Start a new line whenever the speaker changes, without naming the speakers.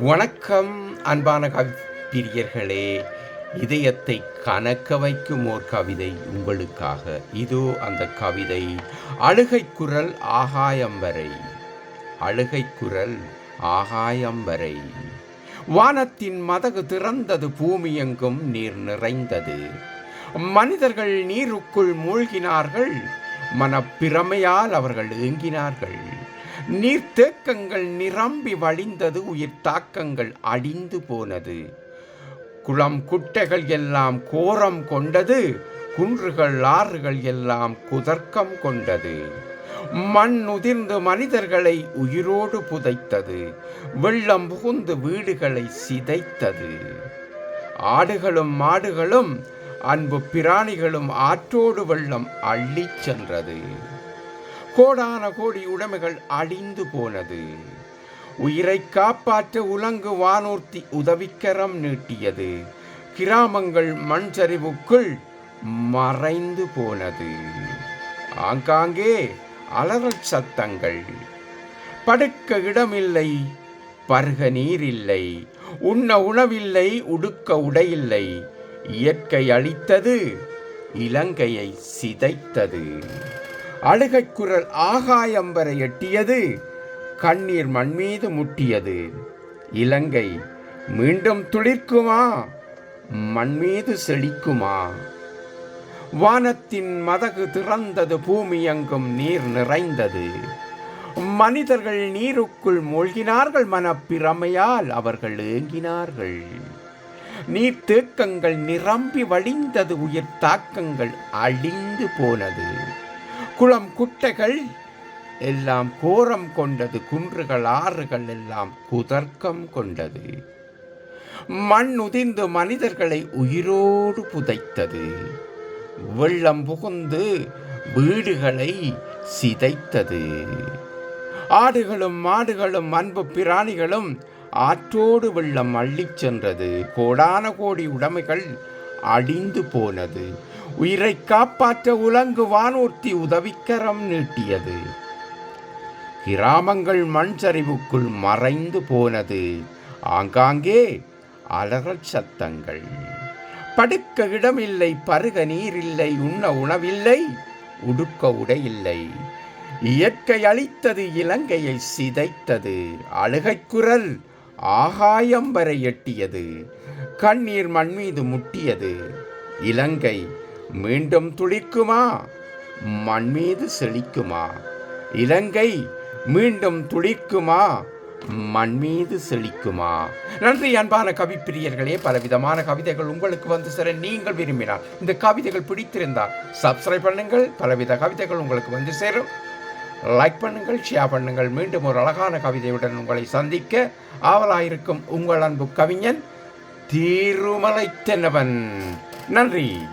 வணக்கம் அன்பான கவிப்பிரியர்களே. இதயத்தை கணக்க வைக்கும் ஓர் கவிதை உங்களுக்காக. இதோ அந்த கவிதை. அழுகை குரல் ஆகாயம் வரை. அழுகை குரல் ஆகாயம் வரை. வானத்தின் மதகு திறந்தது பூமியெங்கும் நீர் நிறைந்தது. மனிதர்கள் நீருக்குள் மூழ்கினார்கள். மனப்பிரமையால் அவர்கள் ஏங்கினார்கள். நீர்த்தேக்கங்கள் நிரம்பி வழிந்தது உயிர் தாக்கங்கள் அடிந்து போனது. குளம் குட்டைகள் எல்லாம் கோரம் கொண்டது குன்றுகள் ஆறுகள் எல்லாம் குதர்க்கம் கொண்டது. மண் உதிர்ந்து மனிதர்களை உயிரோடு புதைத்தது வெள்ளம் புகுந்து வீடுகளை சிதைத்தது. ஆடுகளும் மாடுகளும் அன்பு பிராணிகளும் ஆற்றோடு வெள்ளம் அள்ளிச் சென்றது. கோடான கோடி உடைமைகள் அழிந்து போனது. உயிரை காப்பாற்ற உலங்கு வானூர்த்தி உதவிக்கரம் நீட்டியது. கிராமங்கள் மண் சரிவுக்குள் மறைந்து போனது. ஆங்காங்கே அலறல் சத்தங்கள். படுக்க இடமில்லை பருக நீரில்லை. உண்ண உணவில்லை உடுக்க உடையில்லை. இயற்கை அளித்தது இலங்கையை சிதைத்தது. அழுகைக் குரல் ஆகாயம் வரை எட்டியது கண்ணீர் மண் மீது முட்டியது. இலங்கை மீண்டும் துளிர்க்குமா? மண் மீது செழிக்குமா? வானத்தின் மதகு திறந்தது பூமி எங்கும் நீர் நிறைந்தது. மனிதர்கள் நீருக்குள் மூழ்கினார்கள் மனப்பிரமையால் அவர்கள் ஏங்கினார்கள். நீர்த்தேக்கங்கள் நிரம்பி வழிந்தது உயிர் தாக்கங்கள் அழிந்து போனது. குளம் குட்டைகள் எல்லாம் கோரம் கொண்டது குன்றுகள் ஆறுகள் எல்லாம் குதர்க்கம் கொண்டது. மண் உதிர்ந்து மனிதர்களை உயிரோடு புதைத்தது. வெள்ளம் புகுந்து வீடுகளை சிதைத்தது. ஆடுகளும் மாடுகளும் அன்பு பிராணிகளும் ஆற்றோடு வெள்ளம் அள்ளிச் சென்றது. கோடான கோடி உடைமைகள் அடிந்து போனது. உயிரை காப்பாற்ற உலங்கு வானூர்த்தி உதவிக்கரம் நீட்டியது. கிராமங்கள் மண் சரிவுக்குள் மறைந்து போனது. ஆங்காங்கே அலறல் சத்தங்கள். படுக்க இடமில்லை பருக நீரில்லை உண்ண உணவில்லை உடுக்க உடையில்லை இயற்கை அளித்தது இலங்கையை சிதைத்தது. அழுகைக்குரல் ஆகாயம் வரை எட்டியது. கண்ணீர் மண் மீது முட்டியது. இலங்கை மீண்டும் துளிக்குமா? மண் மீது செழிக்குமா? இலங்கை மீண்டும் துளிக்குமா? மண் மீது செழிக்குமா? நன்றி அன்பான கவிப்பிரியர்களே பலவிதமான கவிதைகள் உங்களுக்கு வந்து சேர நீங்கள் விரும்பினால் இந்த கவிதைகள் பிடித்திருந்தால் சப்ஸ்கிரைப் பண்ணுங்கள். பலவித கவிதைகள் உங்களுக்கு வந்து சேரும். லைக் பண்ணுங்கள் ஷேர் பண்ணுங்கள். மீண்டும் ஒரு அழகான கவிதையுடன் உங்களை சந்திக்க ஆவலாயிருக்கும் உங்கள் அன்பு கவிஞன் தீருமலை தென்னவன் நன்றி.